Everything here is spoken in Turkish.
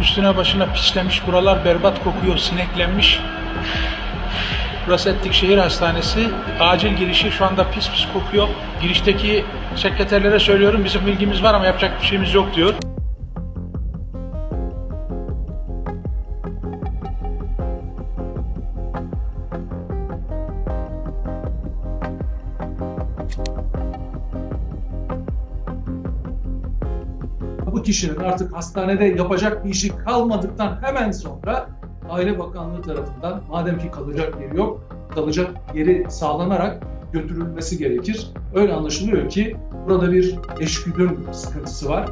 Üstüne başına pislemiş. Buralar berbat kokuyor. Sineklenmiş. Burası Etlik Şehir Hastanesi. Acil girişi şu anda pis pis kokuyor. Girişteki sekreterlere söylüyorum bizim bilgimiz var ama yapacak bir şeyimiz yok diyor. Bu kişinin artık hastanede yapacak bir işi kalmadıktan hemen sonra Aile Bakanlığı tarafından madem ki kalacak yeri yok, kalacak yeri sağlanarak götürülmesi gerekir. Öyle anlaşılıyor ki burada bir eşgüdüm sıkıntısı var.